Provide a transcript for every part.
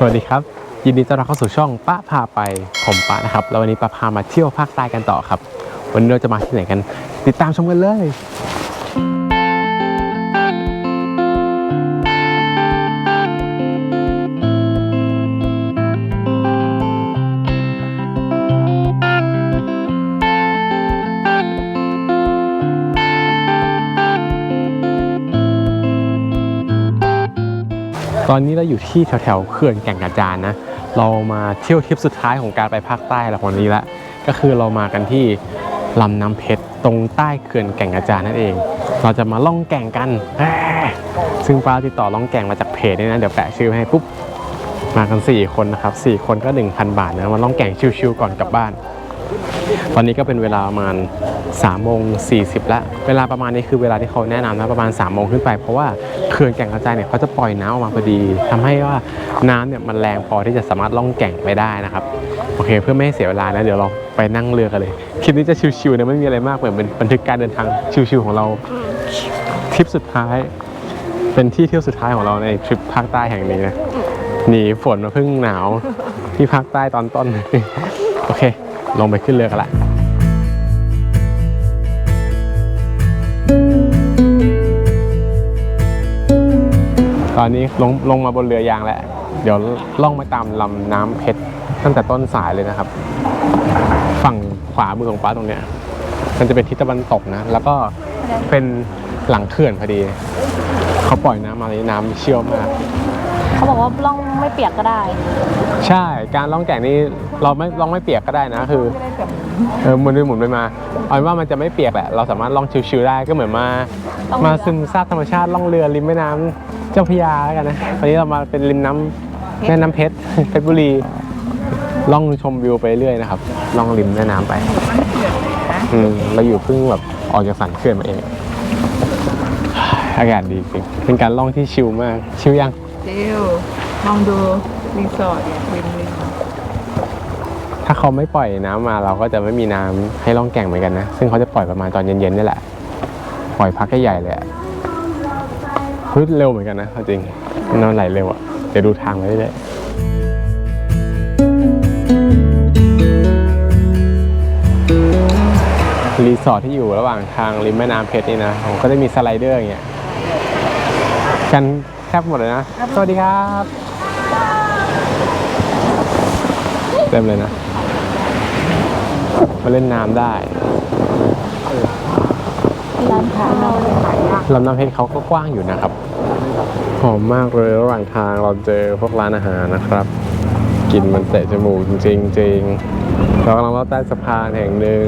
สวัสดีครับ ยินดีต้อนรับเข้าสู่ช่องป้าพาไปผมป้านะครับ แล้ววันนี้ป้าพามาเที่ยวภาคใต้กันต่อครับ วันนี้เราจะมาที่ไหนกัน ติดตามชมกันเลย ตอนนี้เราอยู่ที่แถวๆเขื่อนแก่งกระจานนะ เรามาเที่ยวทริปสุดท้ายของการไปภาคใต้แล้ววันนี้ละ ก็คือเรามากันที่ลำน้ำเพชรตรงใต้เขื่อนแก่งกระจานนั่นเอง เราจะมาล่องแก่งกัน ซึ่งป้าติดต่อล่องแก่งมาจากเพจด้วยนะเดี๋ยวแปะชื่อให้ปุ๊บมากัน 4 คนนะครับ 4 คนก็ 1,000 บาทนะมาล่องแก่งชิวๆก่อนกลับบ้าน ตอนนี้ก็เป็นเวลาประมาณ 3โมง40แล้วเวลาประมาณนี้คือเวลาที่เขาแนะนำนะประมาณ3โมงขึ้นไป เพราะว่าเขื่อนแก่งกระจายเนี่ยเขาจะปล่อยน้ำออกมาพอดีทำให้ว่าน้ำเนี่ยมันแรงพอที่จะสามารถล่องแก่งไปได้นะครับโอเค เพื่อไม่ให้เสียเวลานะเดี๋ยวเราไปนั่งเรือกันเลยคลิปนี้จะชิวๆนะไม่มีอะไรมากเหมือนเป็นบันทึกการเดินทางชิวๆของเราทริปสุดท้าย เป็นที่เที่ยวสุดท้ายของเราในทริปภาคใต้แห่งนี้นะหนีฝนมาเพิ่งหนาวที่ภาคใต้ตอนต้น โอเค ลงไปขึ้นเรือกันละ ตอนนี้ลงลงมาบนเรือยางแล้ว เดี๋ยวล่องมาตามลำน้ำเพชรตั้งแต่ต้นสายเลยนะครับ ฝั่งขวามือของป้าตรงเนี้ย มันจะเป็นทิศตะวันตกนะ แล้วก็เป็นหลังเขื่อนพอดี เขาปล่อยน้ำมาเลยน้ำเชี่ยวมาก เขาบอกว่าล่องไม่เปียกก็ได้ ใช่ การล่องแก่งนี่เราไม่ล่องไม่เปียกก็ได้นะคือเออหมุนไปหมุนไปมาเอาเป็นว่ามันจะไม่เปียกแหละ เราสามารถล่องชิวๆได้ก็เหมือนมาล่องเรือมาซึมซาบธรรมชาติล่องเรือริมแม่น้ำเจ้าพระยาแล้วกันนะวันนี้เรามาเป็นริมน้ำแม่น้ำเพชร เพชรบุรี ล่องชมวิวไปเรื่อยนะครับ ล่องริมแม่น้ำไปอืมเราอยู่เพิ่งแบบออกจากสันเขื่อนมาเอง อากาศดีจริง เป็นการล่องที่ชิลมาก ชิลยังเดี๋ยวลองดูรีสอร์ทริมริมถ้าเขาไม่ปล่อยน้ำมาเราก็จะไม่มีน้ำให้ล่องแก่งเหมือนกันนะ ซึ่งเขาจะปล่อยประมาณตอนเย็นๆนี่แหละ ปล่อยพักใหญ่ๆเลยอะ พื้นเร็วเหมือนกันนะจริงนอนไหลเร็วอะเดี๋ยวดูทางไว้เรื่อยรีสอร์ทที่อยู่ระหว่างทางริมแม่น้ำเพชรนี่นะผมก็จะมีสไลเดอร์อย่างเงี้ยกันแทบหมดเลยนะ สวัสดีครับ เต็มเลยนะ มาเล่นน้ำได้ ร้านค้าเราลำน้ำเพชรเขาก็กว้างอยู่นะครับ หอมมากเลยระหว่างทางเราเจอพวกร้านอาหารนะครับกลิ่นมันเตะจมูกจริงๆจริงๆเรากำลังลอดใต้สะพานแห่งหนึ่ง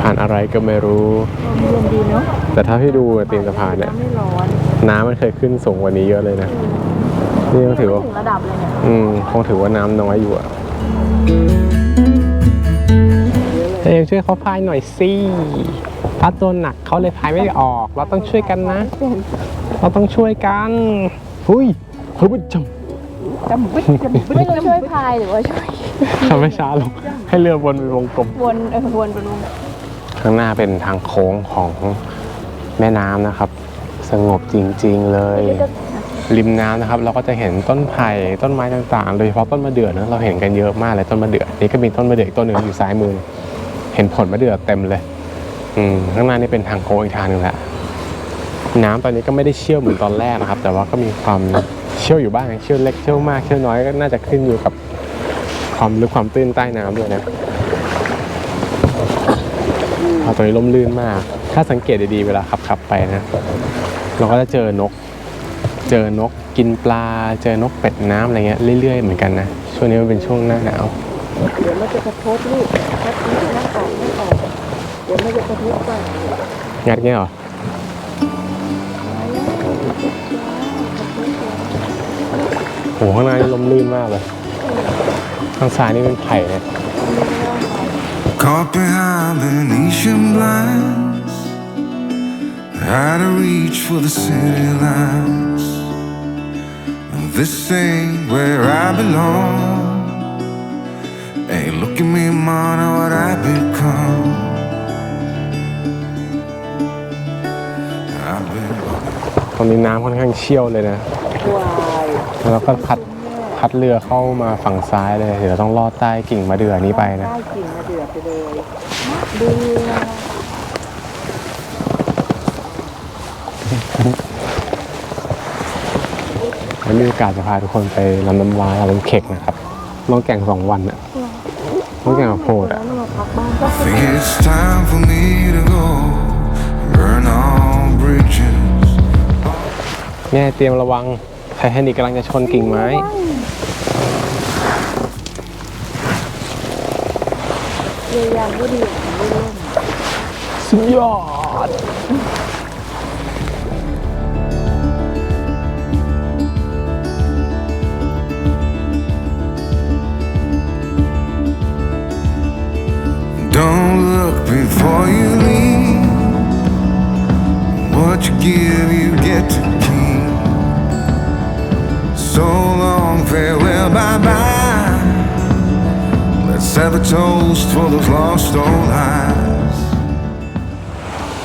ผ่านอะไรก็ไม่รู้เย็นดีเนาะแต่ถ้าที่ดูตีนสะพานเนี่ยไม่ร้อนน้ำมันเคยขึ้นสูงกว่านี้เยอะเลยนะ นี่ก็ถือว่าถึงระดับเลยเนี่ยอืมคงถือว่าน้ำน้อยอยู่อะเองช่วยเขาพายหน่อยสิ พัดตัวหนักเขาเลยพายไม่ออก เราต้องช่วยกันนะ เราต้องช่วยกันหุยเฮ้ยจำจำบึ้ดจำบึ้ดไม่รู้ช่วยพายหรือว่าช่วยทำให้ช้าลงให้เรือวนเป็นวงกลม วนเออวนเป็นวงข้างหน้าเป็นทางโค้งของแม่น้ำนะครับ สงบจริงๆเลย ริมน้ำนะครับ เราก็จะเห็นต้นไผ่ต้นไม้ต่างๆ โดยเฉพาะต้นมะเดื่อนะเราเห็นกันเยอะมากเลยต้นมะเดื่อนี่ก็มีต้นมะเดื่ออีกต้นหนึ่งอยู่ซ้ายมือ เห็นผลมะเดื่อเต็มเลย อืมข้างหน้านี่เป็นทางโค้งอีกทางหนึ่งแหละน้ำตอนนี้ก็ไม่ได้เชี่ยวเหมือนตอนแรกนะครับ แต่ว่าก็มีความเชี่ยวอยู่บ้างเชี่ยวเล็กเชี่ยวมากเชี่ยวน้อยก็น่าจะขึ้นอยู่กับความลึกความตื้นใต้น้ำด้วยนะตอนนี้ล่มลื่นมาก ถ้าสังเกตดีๆเวลาขับขับไปนะ เราก็จะเจอนก เจอนกกินปลา เจอนกเป็ดน้ำอะไรเงี้ยเรื่อยๆเหมือนกันนะ ช่วงนี้มันเป็นช่วงหน้าหนาว เดี๋ยวมันจะกระทบลูกถ้าทิ้งหน้า งัดเงี้ยเหรอโหข้างในลมลื่นมากเลยข้างซ้ายนี่เป็นไผ่เนี่ย Caught behind Venetian blinds, out of reach for the city lights. This ain't where I belong. Hey, look at me, man, what I become. ตรงนี้น้ำค่อนข้างเชี่ยวเลยนะวายแล้วก็พัดพัดเรือเข้ามาฝั่งซ้ายเลยเดี๋ยวเราต้องลอดใต้กิ่งมะเดื่อนี้ไปนะได้กิ่งมาเดือดไปเลยดูวันนี้มีโอกาสจะพาทุกคนไปลำน้ำว้าลำน้ำเข็กนะครับล่องแก่งสองวันอะล่องแก่งกับโพดอะแล้วมาพักบ้านก็ Think it's time for me to go. แม่เตรียมระวังไททานิกกำลังจะชนกิ่งไม้เรียยางก็ดีไม่เล่นสุดยอด farewell, bye bye. Let's have a toast for those lost old lives.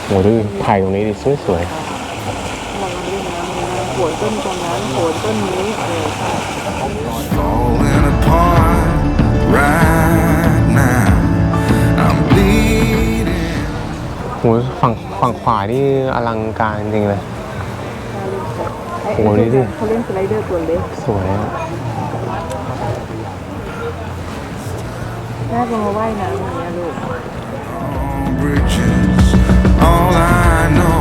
โหดูถ่ายตรงนี้ดิสวยสวยระวังด้วยนะโขนต้นตรงนั้นโขนต้นนี้เออใช่ falling apart right now. I'm bleeding. ๆโหฝั่งฝั่งขวานี่อลังการจริงเลยไอ้ โอ้โหนี่ดิเขาเล่นสไลเดอร์ตัวเล็กสวยอะแม่ก็มาว่ายน้ำอย่างเงี้ยลูก All bridges, all I know.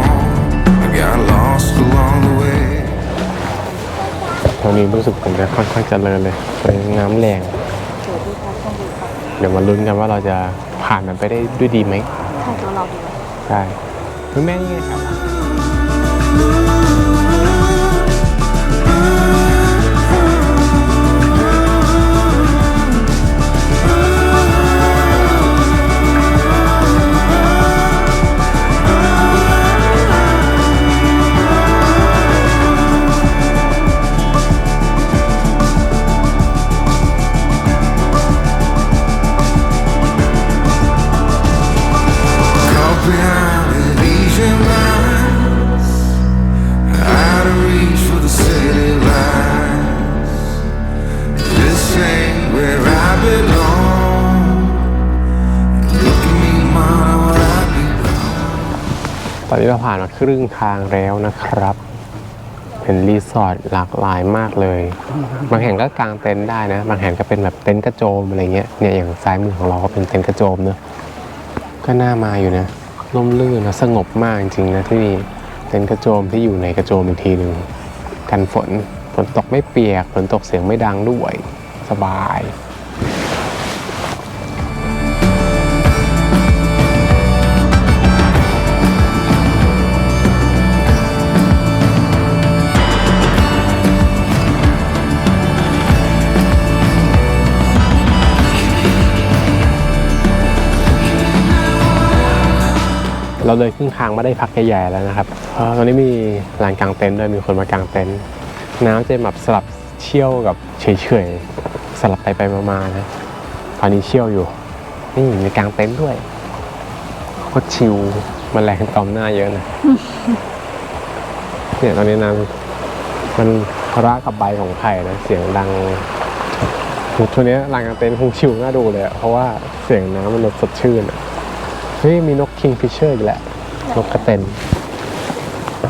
I got lost along the way. ตรงนี้รู้สึกผมจะค่อนข้างเจริญเลยเป็นน้ำแรง เดี๋ยวพี่พักต้องดูค่ะเดี๋ยวมาลุ้นกันว่าเราจะผ่านมันไปได้ด้วยดีไหมใช่ตัวเราเนี่ยใช่คุณแม่นี่ไงครับ Caught นี้เราผ่านมาครึ่งทางแล้วนะครับเป็นรีสอร์ทหลากหลายมากเลย บางแห่งก็กางเต็นท์ได้นะ บางแห่งก็เป็นแบบเต็นท์กระโจมอะไรเงี้ย เนี่ยอย่างซ้ายมือของเราก็เป็นเต็นท์กระโจมเนอะก็น่ามาอยู่นะร่มรื่นนะสงบมากจริงๆนะที่นี่เต็นท์กระโจมที่อยู่ในกระโจมอีกทีหนึ่งกันฝนฝนตกไม่เปียกฝนตกเสียงไม่ดังด้วยสบาย เราเลยครึ่งทางมาได้พักใหญ่ๆแล้วนะครับเพราะตอนนี้มีลานกลางเต็นท์ด้วยมีคนมากางเต็นท์น้ำจะแบบสลับเชี่ยวกับเฉยๆสลับไปไปมาๆนะตอนนี้เชี่ยวอยู่นี่มีกางเต็นท์ด้วยโคตรชิลมแมลงตอมหน้าเยอะนะเนี่ยตอนนี้น้ำมันระกับใบของไผ่นะเสียงดังโหช่วงนี้ลานกางเต็นท์คงชิลน่าดูเลยเพราะว่าเสียงน้ำมันสดชื่นอะ เฮ้ยมีนกคิงฟิชเชอร์อีกแหละ นกกระเต็น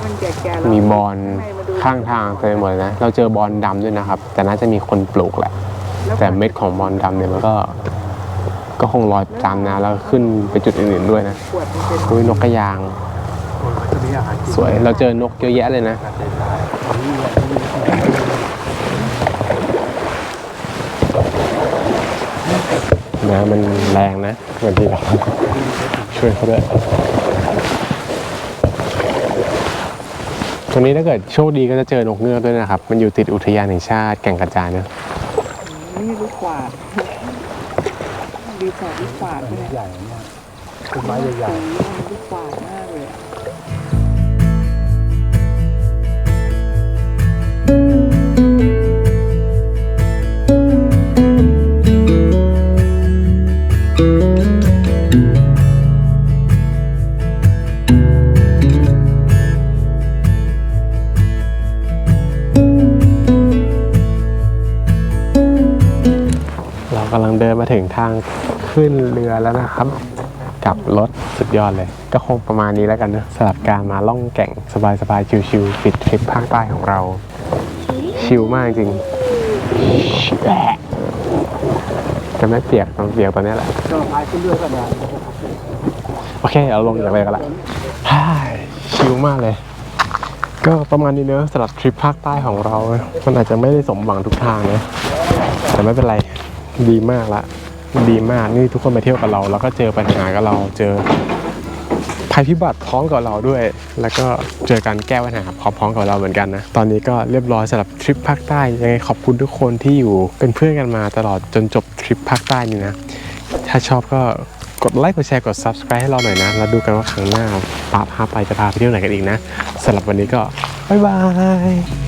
มันแก่ๆแล้วมีบอลให้มาดูข้างทางเต็มไปหมดเลยนะ เราเจอบอลดำด้วยนะครับ แต่น่าจะมีคนปลูกแหละแต่เม็ดของบอลดำเนี่ยมันก็ ก็คงลอยตามน้ำแล้วขึ้นไปจุดอื่นๆด้วยนะขวดมันเป็นอุ้ยนกกระยาง สวย เราเจอนกเยอะแยะเลยนะน้ำมันแรงนะบางทีเราช่วยเขาด้วยตรงนี้ถ้าเกิดโชคดีก็จะเจอนกเงือกด้วยนะครับ มันอยู่ติดอุทยานแห่งชาติแก่งกระจานเนอะนี่ลูกขวาดดีกว่าลูกขวาดเนี่ยใหญ่เนี่ยต้นไม้ใหญ่สีมันลูกขวาดมากเลย เรากำลังเดินมาถึงทางขึ้นเรือแล้วนะครับ กับรถสุดยอดเลย ก็คงประมาณนี้แล้วกันนะสำหรับการมาล่องแก่งสบายๆ ชิวๆปิดทริปภาคใต้ของเรา ชิวมากจริง จะไม่เปียกตอนเปียกตอนนี้แหละก็พายขึ้นเรือกันนะโอเคเอาลงจากเรือกันละฮ่าชิลมากเลย ก็ประมาณนี้เนอะสำหรับทริปภาคใต้ของเรา มันอาจจะไม่ได้สมหวังทุกทางนะแต่ไม่เป็นไรดีมากละดีมากนี่ทุกคนมาเที่ยวกับเรา แล้วก็เจอปัญหากับเราเจอ ภัยพิบัติพร้อมกับเราด้วย แล้วก็เจอกันแก้ปัญหาพร้อมๆกับเราเหมือนกันนะ ตอนนี้ก็เรียบร้อยสำหรับทริปภาคใต้ ยังไงขอบคุณทุกคนที่อยู่เป็นเพื่อนกันมาตลอดจนจบทริปภาคใต้นี้นะ ถ้าชอบก็กดไลค์กดแชร์กด subscribe ให้เราหน่อยนะ แล้วดูกันว่าครั้งหน้าปาพาไปจะพาไปเที่ยวไหนกันอีกนะสำหรับวันนี้ก็บ๊ายบาย